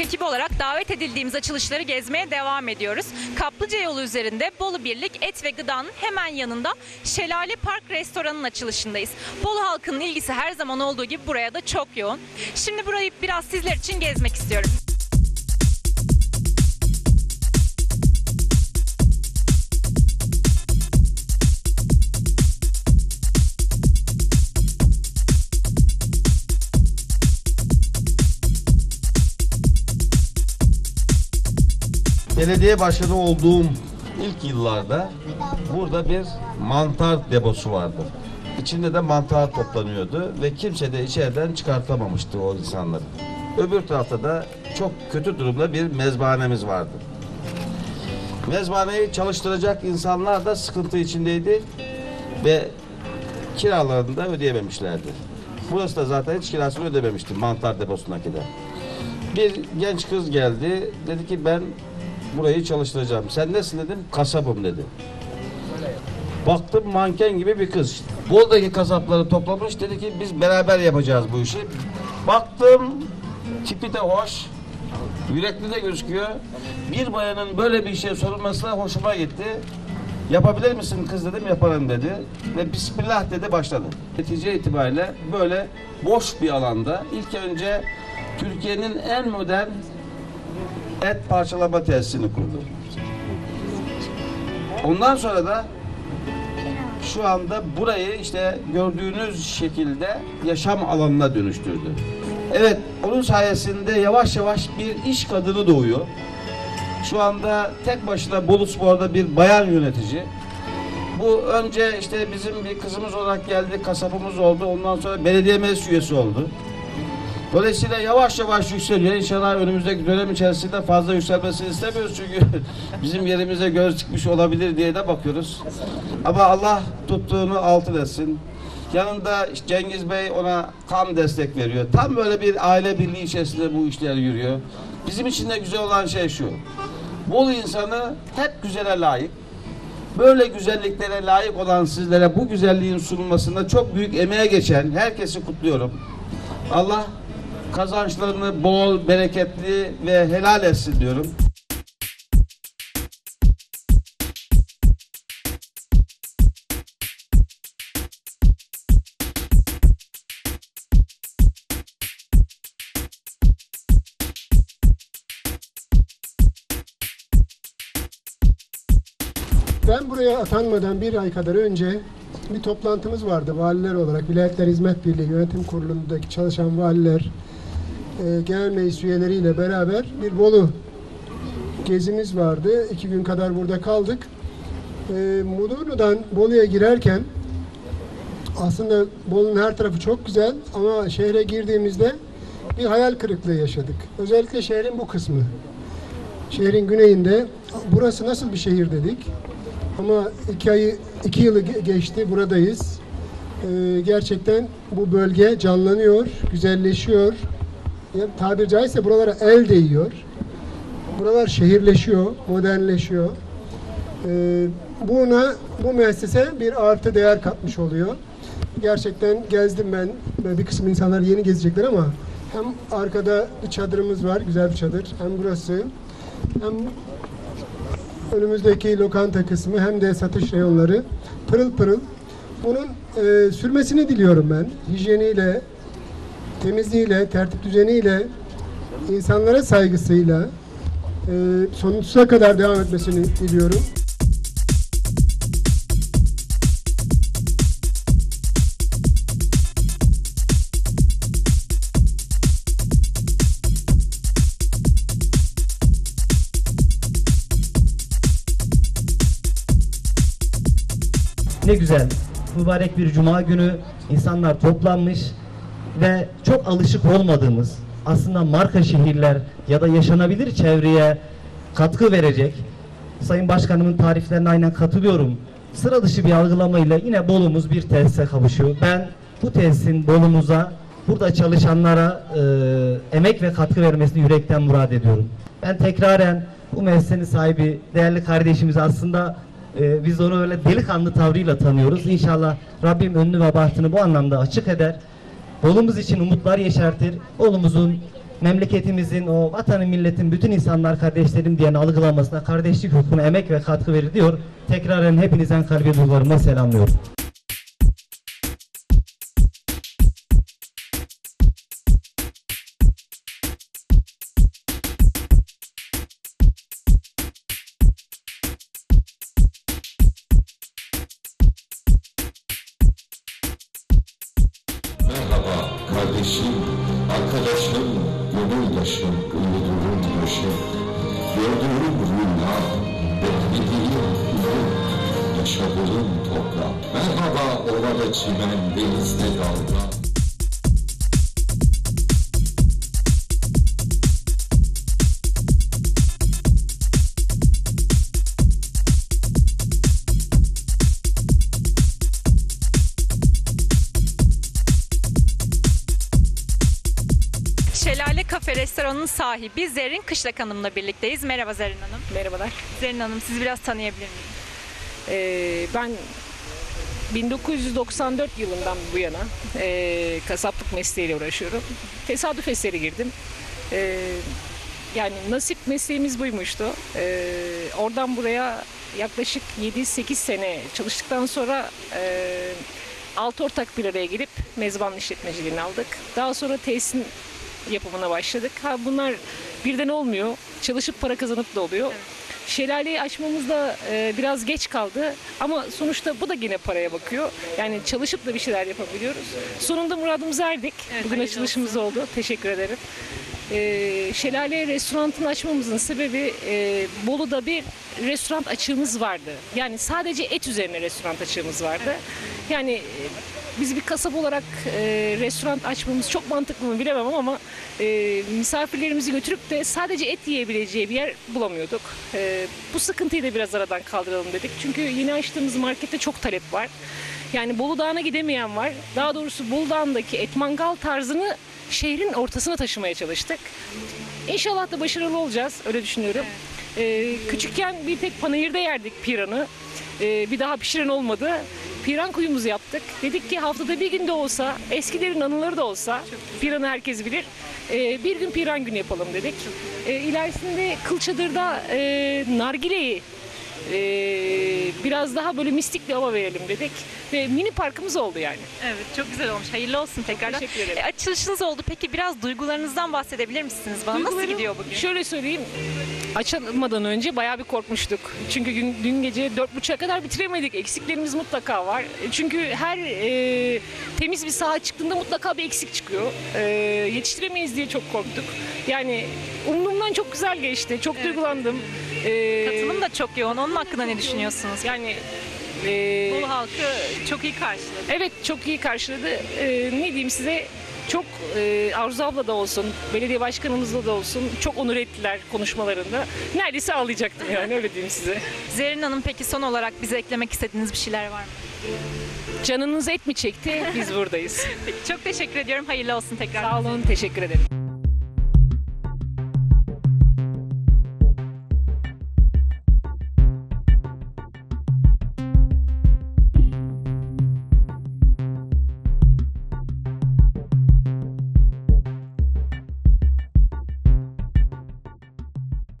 Türk ekibi olarak davet edildiğimiz açılışları gezmeye devam ediyoruz. Kaplıca yolu üzerinde Bolu Birlik Et ve Gıda'nın hemen yanında Şelale Park Restoranı'nın açılışındayız. Bolu halkının ilgisi her zaman olduğu gibi buraya da çok yoğun. Şimdi burayı biraz sizler için gezmek istiyorum. Belediye başkanı olduğum ilk yıllarda burada bir mantar deposu vardı. İçinde de mantar toplanıyordu ve kimse de içeriden çıkartamamıştı o insanları. Öbür tarafta da çok kötü durumda bir mezbahanemiz vardı. Mezbahaneyi çalıştıracak insanlar da sıkıntı içindeydi ve kiralarını da ödeyememişlerdi. Burası da zaten hiç kirasını ödememişti mantar deposundaki de. Bir genç kız geldi. Dedi ki ben burayı çalıştıracağım. Sen nesin dedim. Kasabım dedi. Baktım manken gibi bir kız. Buradaki kasapları toplamış. Dedi ki biz beraber yapacağız bu işi. Baktım tipi de hoş. Yürekli de gözüküyor. Bir bayanın böyle bir şey sorulması hoşuma gitti. Yapabilir misin kız dedim yaparım dedi. Ve Bismillah dedi başladı. Netice itibariyle böyle boş bir alanda ilk önce Türkiye'nin en modern et parçalama tesisini kurdu. Ondan sonra da şu anda burayı işte gördüğünüz şekilde yaşam alanına dönüştürdü. Evet, onun sayesinde yavaş yavaş bir iş kadını doğuyor. Şu anda tek başına Bolu Spor'da bir bayan yönetici. Bu önce işte bizim bir kızımız olarak geldi, kasabımız oldu. Ondan sonra belediye meclis üyesi oldu. Dolayısıyla yavaş yavaş yükseliyor. İnşallah önümüzdeki dönem içerisinde fazla yükselmesini istemiyoruz çünkü bizim yerimize göz çıkmış olabilir diye de bakıyoruz. Ama Allah tuttuğunu altın etsin. Yanında Cengiz Bey ona tam destek veriyor. Tam böyle bir aile birliği içerisinde bu işler yürüyor. Bizim için de güzel olan şey şu. Bolu insanı hep güzele layık. Böyle güzelliklere layık olan sizlere bu güzelliğin sunulmasında çok büyük emeğe geçen herkesi kutluyorum. Allah kazançlarını bol, bereketli ve helal etsin diyorum. Ben buraya atanmadan bir ay kadar önce bir toplantımız vardı valiler olarak. Vilayetler Hizmet Birliği Yönetim Kurulu'ndaki çalışan valiler, e, genel meclis üyeleriyle beraber bir Bolu gezimiz vardı. İki gün kadar burada kaldık. E, Mudurnu'dan Bolu'ya girerken aslında Bolu'nun her tarafı çok güzel ama şehre girdiğimizde bir hayal kırıklığı yaşadık. Özellikle şehrin bu kısmı. Şehrin güneyinde burası nasıl bir şehir dedik. Ama iki ayı iki yılı ge- geçti buradayız. Ee, gerçekten bu bölge canlanıyor, güzelleşiyor. Tabir caizse buralara el değiyor. Buralar şehirleşiyor, modernleşiyor. Ee, buna bu müessese bir artı değer katmış oluyor. Gerçekten gezdim ben. Bir kısım insanlar yeni gezecekler ama hem arkada bir çadırımız var, güzel bir çadır. Hem burası, hem önümüzdeki lokanta kısmı hem de satış reyonları pırıl pırıl. Bunun e, sürmesini diliyorum ben. Hijyeniyle, temizliğiyle, tertip düzeniyle, insanlara saygısıyla e, sonsuza kadar devam etmesini diliyorum. Ne güzel. Mübarek bir cuma günü insanlar toplanmış ve çok alışık olmadığımız aslında marka şehirler ya da yaşanabilir çevreye katkı verecek. Sayın Başkanımın tariflerine aynen katılıyorum. Sıra dışı bir algılamayla yine Bolu'muz bir tesise kavuşuyor. Ben bu tesisin Bolu'muza, burada çalışanlara e, emek ve katkı vermesini yürekten murad ediyorum. Ben tekraren bu mesleğin sahibi değerli kardeşimiz aslında ee, biz onu öyle delikanlı tavrıyla tanıyoruz. İnşallah Rabbim önünü ve bahtını bu anlamda açık eder. Bolumuz için umutlar yeşertir. Bolumuzun memleketimizin, o vatanın, milletin, bütün insanlar kardeşlerim diyen algılamasına, kardeşlik hukukuna emek ve katkı verir diyor. Tekraren hepinizden kalbi duygularımla selamlıyorum. Kardeşim, arkadaşım, gönüldaşım, umudumun başı. Gördüğüm rüya, beklediğim ürün, yaşadığım toprak. Merhaba ovada çimen, denizde dalga. Şelale Kafe Restoranı'nın sahibi Zerrin Kışlak Hanım'la birlikteyiz. Merhaba Zerrin Hanım. Merhabalar. Zerrin Hanım sizi biraz tanıyabilir miyim? Ee, ben 1994 yılından bu yana e, kasaplık mesleğiyle uğraşıyorum. Tesadüf eseri girdim. Ee, yani nasip mesleğimiz buymuştu. Ee, oradan buraya yaklaşık 7-8 sene çalıştıktan sonra e, altı ortak bir araya gelip mezban işletmeciliğini aldık. Daha sonra tesisin yapımına başladık. Ha bunlar birden olmuyor. Çalışıp para kazanıp da oluyor. Şelaleyi açmamız da e, biraz geç kaldı ama sonuçta bu da yine paraya bakıyor. Yani çalışıp da bir şeyler yapabiliyoruz. Sonunda muradımıza erdik. Evet, Bugün açılışımız oldu. Teşekkür ederim. E, Şelale restoranını açmamızın sebebi e, Bolu'da bir restoran açığımız vardı. Yani sadece et üzerine restoran açığımız vardı. Yani e, biz bir kasap olarak e, restoran açmamız çok mantıklı mı bilemem ama e, misafirlerimizi götürüp de sadece et yiyebileceği bir yer bulamıyorduk. E, bu sıkıntıyı da biraz aradan kaldıralım dedik. Çünkü yeni açtığımız markette çok talep var. Yani Bolu Dağı'na gidemeyen var. Daha doğrusu Bolu Dağı'ndaki et mangal tarzını şehrin ortasına taşımaya çalıştık. İnşallah da başarılı olacağız. Öyle düşünüyorum. Ee, küçükken bir tek panayırda yerdik piranı. Ee, bir daha pişiren olmadı. Piran kuyumuzu yaptık. Dedik ki haftada bir gün de olsa, eskilerin anıları da olsa, piranı herkes bilir. Ee, bir gün piran günü yapalım dedik. Ee, ilerisinde Kılçadır'da e, nargileyi e, biraz daha böyle mistik bir hava verelim dedik. Ve mini parkımız oldu yani. Evet çok güzel olmuş. Hayırlı olsun tekrardan. Teşekkür ederim. E, açılışınız oldu. Peki biraz duygularınızdan bahsedebilir misiniz bana? Nasıl Duygularım- gidiyor bugün? Şöyle söyleyeyim. Açılmadan önce bayağı bir korkmuştuk. Çünkü dün, dün gece dört buçuğa kadar bitiremedik. Eksiklerimiz mutlaka var. E, Çünkü her e, temiz bir saha çıktığında mutlaka bir eksik çıkıyor. E, yetiştiremeyiz diye çok korktuk. Yani umduğumdan çok güzel geçti. Çok duygulandım. E, Katılım da çok yoğun. Onun hakkında ne düşünüyorsunuz? yani e, Bolu halkı çok iyi karşıladı. Evet çok iyi karşıladı. Ee, ne diyeyim size çok e, Arzu abla da olsun, belediye başkanımızla da olsun çok onur ettiler konuşmalarında. Neredeyse ağlayacaktım yani öyle diyeyim size. Zerrin Hanım peki son olarak bize eklemek istediğiniz bir şeyler var mı? Canınız et mi çekti? Biz buradayız. Peki, çok teşekkür ediyorum. Hayırlı olsun tekrar. Sağ olun, teşekkür ederim.